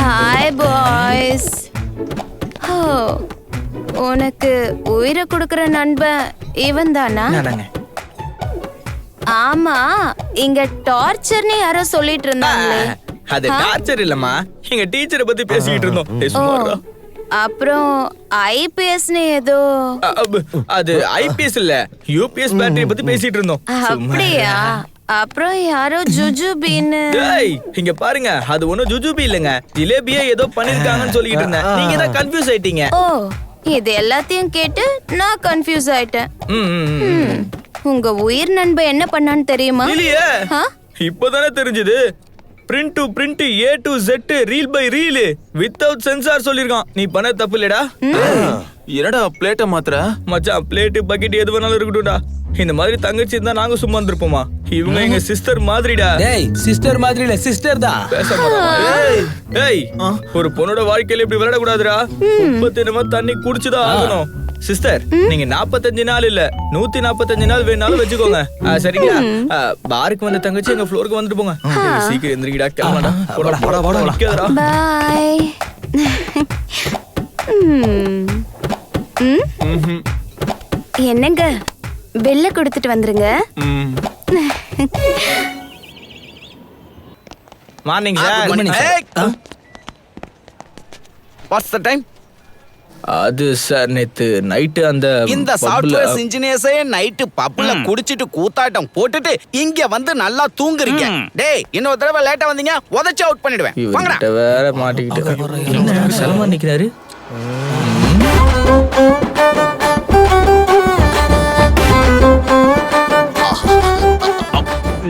Hi boys ஓ உனக்கு உயிரை கொடுக்கிற நண்பன் இவன் தானா? நானாங்க ஆமா இங்க டார்ச்சர்னு யாரோ சொல்லிட்டு இருந்தாங்களே. அது டார்ச்சர் இல்லம்மா. எங்க டீச்சரை பத்தி பேசிக்கிட்டு இருந்தோம். அப்புறம் ஐபிஎஸ்னு ஏதோ? அது ஐபிஎஸ் இல்ல யூபிஎஸ் பேட்டரி பத்தி பேசிட்டு இருந்தோம். அப்படியா? அப்புறம் யாரோ ஜுஜுபின்னு. டேய் இங்க பாருங்க. அது ஒண்ணும் ஜுஜுபி இல்லங்க. ஜிலேபியே ஏதோ பண்ணிருக்காங்கன்னு சொல்லிட்டு இருந்தேன். நீங்க தான் கன்ஃபியூஸ் ஆயிட்டீங்க. ஓ இது எல்லாத்தையும் கேட்டு நான் கன்ஃபியூஸ் ஆயிட்டேன். ம், உங்க உயிர் நண்பன் என்ன பண்ணான்னு தெரியுமா? இல்லையே. ஆ? இப்பதானே தெரிஞ்சது. Print to print a to set reel by reel without censor சொல்லிருக்கான். நீ பண்ண தப்பு இல்லடா? என்னடா பிளேட்ட மாத்திர மச்சான் பிளேட் பக்கெட் எது வேணாலும் இருக்கட்டும்டா. இந்த மாதிரி தங்கச்சி இருந்தா நாங்க சும்மா இருந்திருப்போமா? இவங்க எங்க சிஸ்டர் மாதிரிடா. டேய் சிஸ்டர் மாதிரி இல்ல சிஸ்டர் தான். பேச? ஏய், ஒரு பொண்ணோட வாழ்க்கையில இப்படி விளையாட கூடாதுடா முப்பத்தி என்னமோ தண்ணி குடிச்சுதான் ஆகணும். சிஸ்டர் நீங்க 45 நாள் இல்ல நூத்தி நாற்பத்தஞ்சு நாள் வேணாலும் வச்சுக்கோங்க. சரிங்களா? பாருக்கு வந்த தங்கச்சி எங்க ஃப்ளோருக்கு வந்துட்டு போங்க. சீக்கிரம் எந்திரிக்கடா கிளம்படா. போடா போடா போடா. நிக்காதடா பாய் ம்ஹும். என்னங்க? வெள்ள கொடுத்துட்டு வந்துருங்க. Morning sir what's the time அது சார் நேத்து நைட்டு அந்த இந்த சாஃப்ட்வேர் இன்ஜினியர்ஸே நைட்டு பப்ல குடிச்சிட்டு கூத்தாட்டம் போட்டுட்டு இங்க வந்து நல்லா தூங்குறீங்க. டேய் இன்னொரு தடவை லேட்டா வந்தீங்க உதச்சு அவுட் பண்ணிடுவேன். வாங்கடா. வேற மாட்டிக்கிட்டு. செலமா நிக்கிறாரு?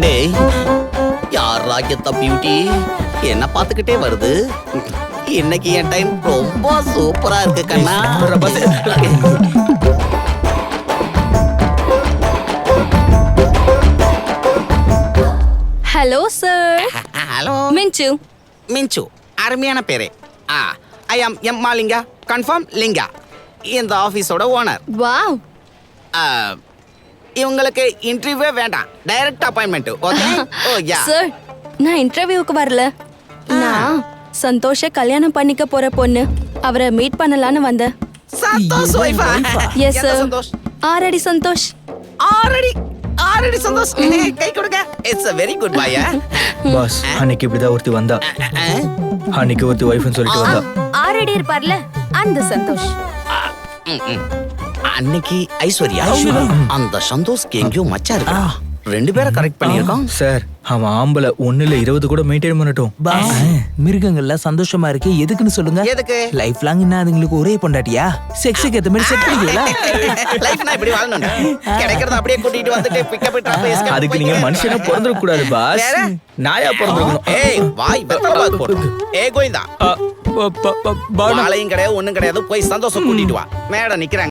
டேய் யார் ராக்கெத்த பியூட்டி என்ன பார்த்துக்கிட்டே வருது. இன்னைக்கு என் டைம் ரொம்ப சூப்பரா இருக்கு கண்ணா. Hello sir hello Minchu Minchu அருமையான பேரு. ஆ ஐ ஆம் எம் மாலிங்கா கன்ஃபார்ம் லிங்கா இந்த ஆஃபீஸோட ஓனர் வாவ் இவங்களுக்கு இன்டர்வியூவே வேண்டாம். Direct appointment okay oh yeah sir நான் இன்டர்வியூக்கு வரல. நான் சந்தோஷ கல்யாணம் பண்ணிக்க போற பொண்ணு. அவரை மீட் பண்ணலான்னு வந்தேன் சந்தோஷ் வைஃபா எஸ் சந்தோஷ்? ஆறடி சந்தோஷ். Already already Santhosh. கை கொடுங்க. It's a very good boy boss அன்னைக்கு இப்படிதான் ஒருத்தி வந்தா. அன்னைக்கு ஒருத்தி ஒய்ஃப்னு சொல்லிட்டு வந்தா. ஆல்ரெடி இருப்பார்ல அந்த சந்தோஷ். அன்னைக்கு ஐஸ்வர்யா? அந்த சந்தோஷ்க்கு எங்கேயோ மச்சா இருக்கா? ரெண்டு பேரை கரெக்ட் பண்ணியிருக்கோம்? சார் அவன் ஆம்பளை ஒண்ணு இல்ல இருபது கூட மெயின்டைன் பண்ணட்டும். மிருகங்கள்ல சந்தோஷமா இருக்கு எதுக்குன்னு சொல்லுங்க? எதுக்கு? லைஃப் லாங் என்ன அதுங்களுக்கு ஒரே பொண்டாட்டியா? செக்ஸுக்கு ஏத்த மாதிரி செட் பண்ணிக்கல லைஃப்னா இப்படி வாழணும் கிடைக்கிறத அப்படியே கூட்டிட்டு வந்துட்டு பிக்கப் ட்ராப் அதுக்கு நீங்க மனுஷனா பிறந்திருக்க கூடாது பாஸ்? நாயா பிறந்திருக்கணும் ஏய் வாய் வெத்தலை போடு. ஏய் கோயிந்தா அ, ப- ப- ப- பானு. வாழையும் கிடையாது ஒண்ணும் கிடையாது. போய் சந்தோஷம் கூட்டிட்டு வா. மேடம் நிக்கிறாங்க.